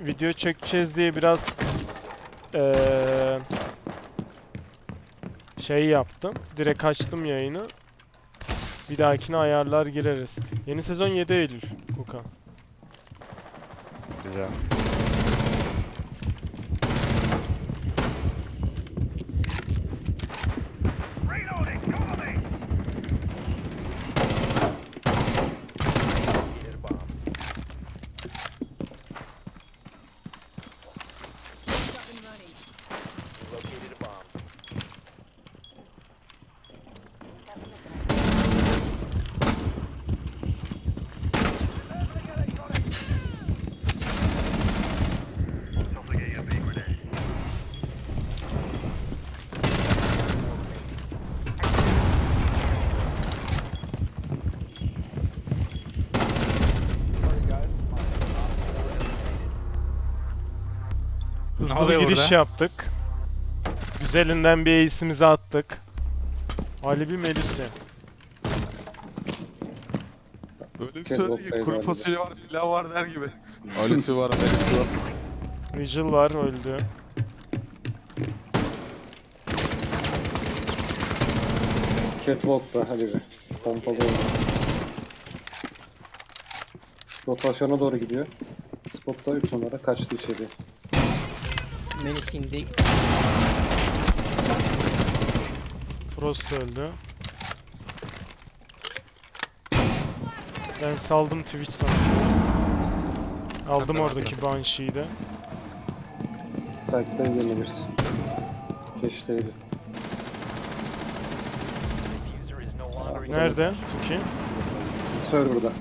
video çekeceğiz diye biraz eee, şey yaptım. Direkt açtım yayını. Bir dahakine ayarlar gireriz. Yeni sezon 7 Eylül. Kuka. Güzel. Hızlı bir giriş burada? yaptık. Güzelinden bir ace'imizi attık. Ali bir Melis'i. Öyle bir Kez söyle olsaydı ki kuru fasulye var, pilav var der gibi. Ali'si var, Melis'i var. Vigil var öldü. Catwalk'ta hadi be. Pompalı oynuyor. Rotasyona doğru gidiyor. Spotta 3 numara kaçtı içeri. Melis indi. Frost öldü. Ben saldım Twitch sana. Aldım oradaki Banshee'yi de. Site'den yeniliriz. Keşteydi. Nerede? Tuki. Server'da.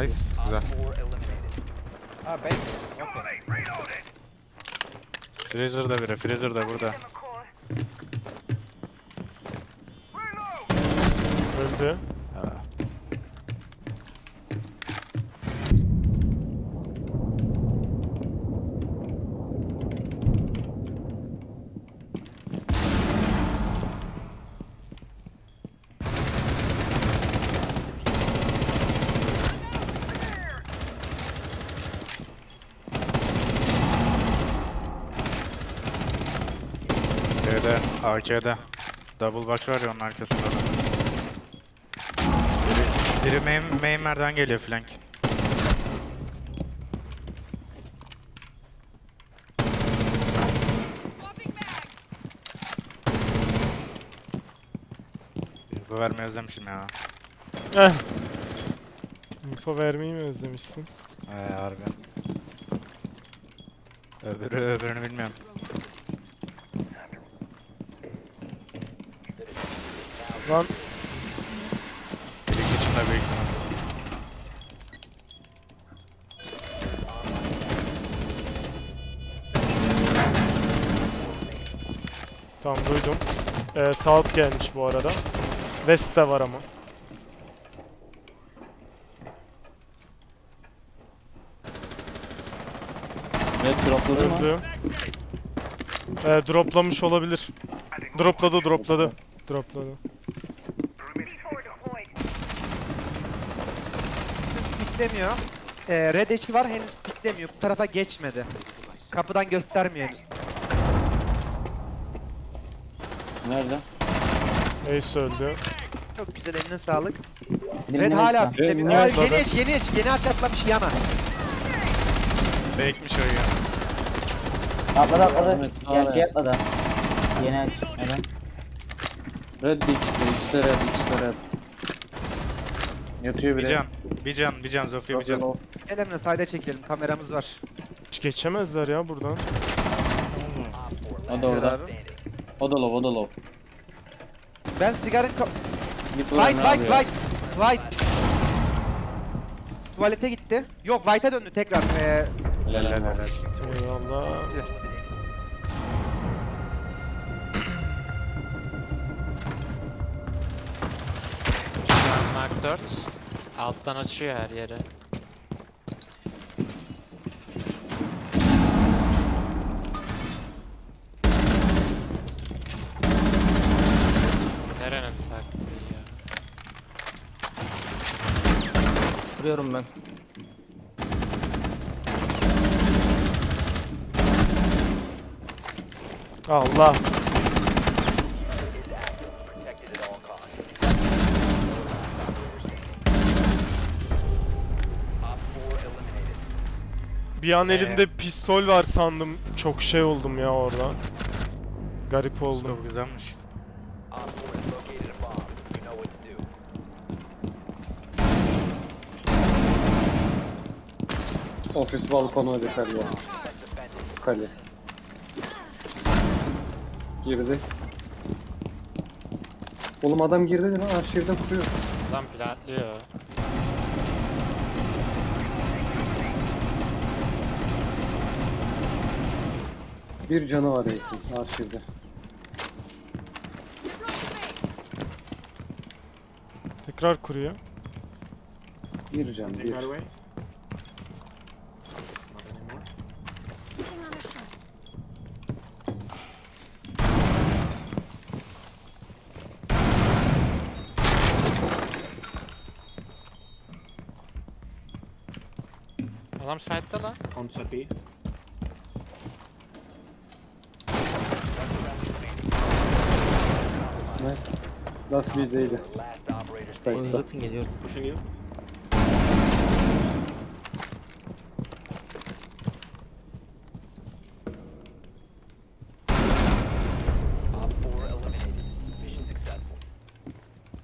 Nice, güzel. Ha ben. Okey. Freezer'da biri, Freezer'da burada. Öldü. Ha. Şeyde, AK'de. Double box var ya onun arkasında da. Biri, biri main, main merdiven geliyor flank. Bu vermeyi özlemişim ya. Eh. Info vermeyi mi özlemişsin? Ee, harbi. Öbürü öbürünü bilmiyorum. Lan Biri kitchen'da büyük ihtimal. tamam duydum. Ee, South gelmiş bu arada. West de var ama. Evet dropladı mı? Öldü. Ee, droplamış olabilir. Dropladı dropladı. Dropladı. Piklemiyor. Ee, red edge'i var henüz piklemiyor. Bu tarafa geçmedi. Kapıdan göstermiyor henüz. Nerede? Ace öldü. Çok güzel eline sağlık. Benim Red hala piklemiyor. Aa, atladı. yeni edge, yeni edge, yeni aç atlamış yana. Fake'miş o ya. Atladı atladı. Evet, hala. şey atladı. Yeni aç. Neden? Red ikisi de red, de red. Yatıyor Bir bile. can, bir can, bir can Zofia bir can. Gel Emre sayda çekelim kameramız var. Hiç geçemezler ya buradan. O da Gel orada. abi. O da low, o da low. Ben sigaranın ka- Git White, Emre white, ya. white, white. Tuvalete gitti. Yok white'a döndü tekrar. Ee, helal. helal. Eyvallah. güzel. 4 Alttan açıyor her yere. Nerenin taktiği ya? Vuruyorum ben. Allah. Bir an elimde pistol var sandım. Çok şey oldum ya orada. Garip oldum. Scope güzelmiş. Ofis balkonu hadi kale. Kale. Girdi. Oğlum adam girdi değil mi? Arşivde kuruyor. Adam plantlıyor. Bir canı var Ace'in arşivde. Tekrar kuruyor. Bir can, bir. Adam site'da lan. Nice. Last B'deydi. Sayıda. Uzatın geliyorum.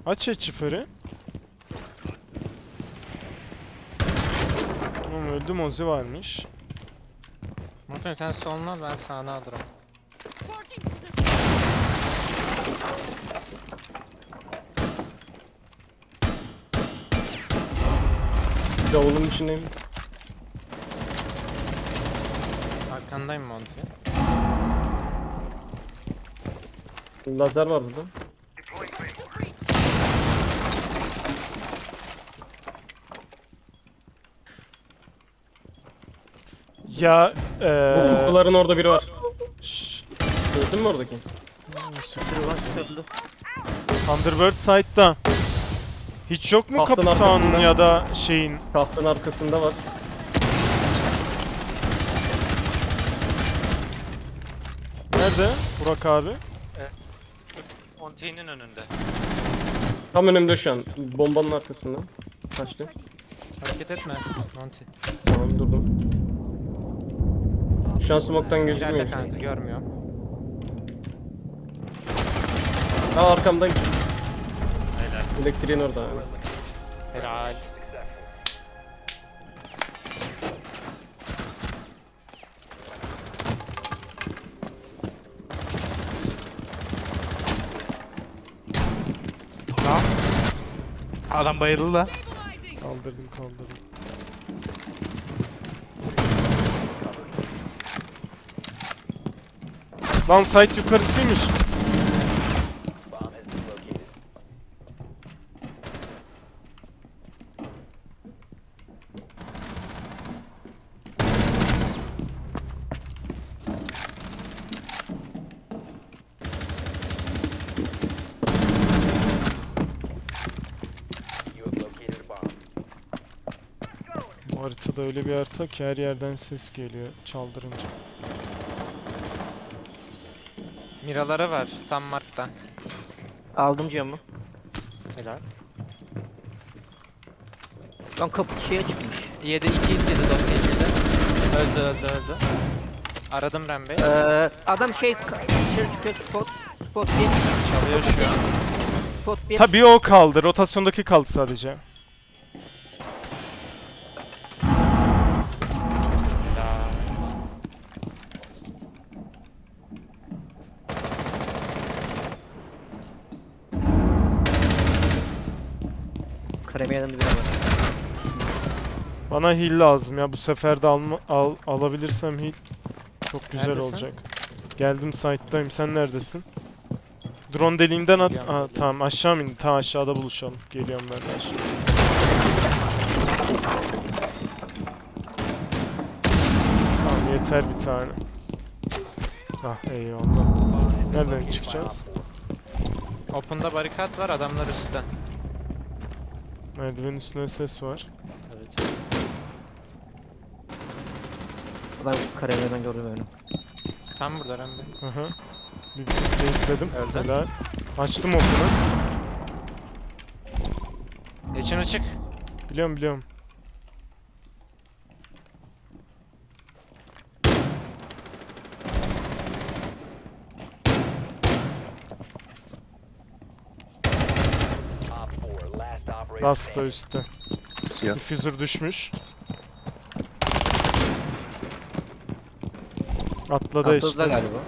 Aç çiferi. Tamam öldü Mozi varmış. Muhtemelen sen soluna ben sağına alırım. Davulun içindeyim. Arkandayım Monty. Lazer var burada. Ya Bu eee... kutuların orada biri var. şşş, Gördün mü oradaki? Thunderbird site'da. Hiç yok mu Tahtın arkasında. ya da şeyin? Tahtın arkasında var. Nerede Burak abi? Monty'nin önünde. Tam önümde şu an. Bombanın arkasında. Kaçtı. Hareket etme Monty. Tamam durdum. Şu an smoke'tan gözükmüyor. İlerle kanka görmüyorum. Aa arkamdan. Helal. Elektriğin orada. Helal. Adam bayıldı da. Kaldırdım kaldırdım. Lan site yukarısıymış. Haritada öyle bir harita ki her yerden ses geliyor çaldırınca. Miraları var tam markta. Aldım camı. Helal. Lan kapı şeye çıkmış. 7 2 7 97. Öldü öldü öldü. Aradım Rembe'yi. Ee, adam şey dışarı çıkıyor spot. Spot bir. Çalıyor şu an. Spot bir. Tabii o kaldı. Rotasyondaki kaldı sadece. De biri var. Bana heal lazım ya. Bu sefer de alma, al, alabilirsem heal çok güzel Neredesin? olacak. Geldim site'dayım. Sen neredesin? Drone deliğinden at. Geliyorum, Aa, tamam aşağı mı indi? Ta aşağıda buluşalım. Geliyorum ben de aşağı. Tamam yeter bir tane. Ah eyvallah. Nereden çıkacağız? Open'da barikat var adamlar üstte. Merdivenin üstünde ses var. Evet. Adam kariyerden gördü beni. Tam burada Rembe. Hı hı. Bir tık geyikledim. Öldü. Helal. Açtım okunu. Geçin açık. Biliyorum biliyorum. Last da üstte. Siyah. Diffuser düşmüş. Atladı işte. Atladılar galiba.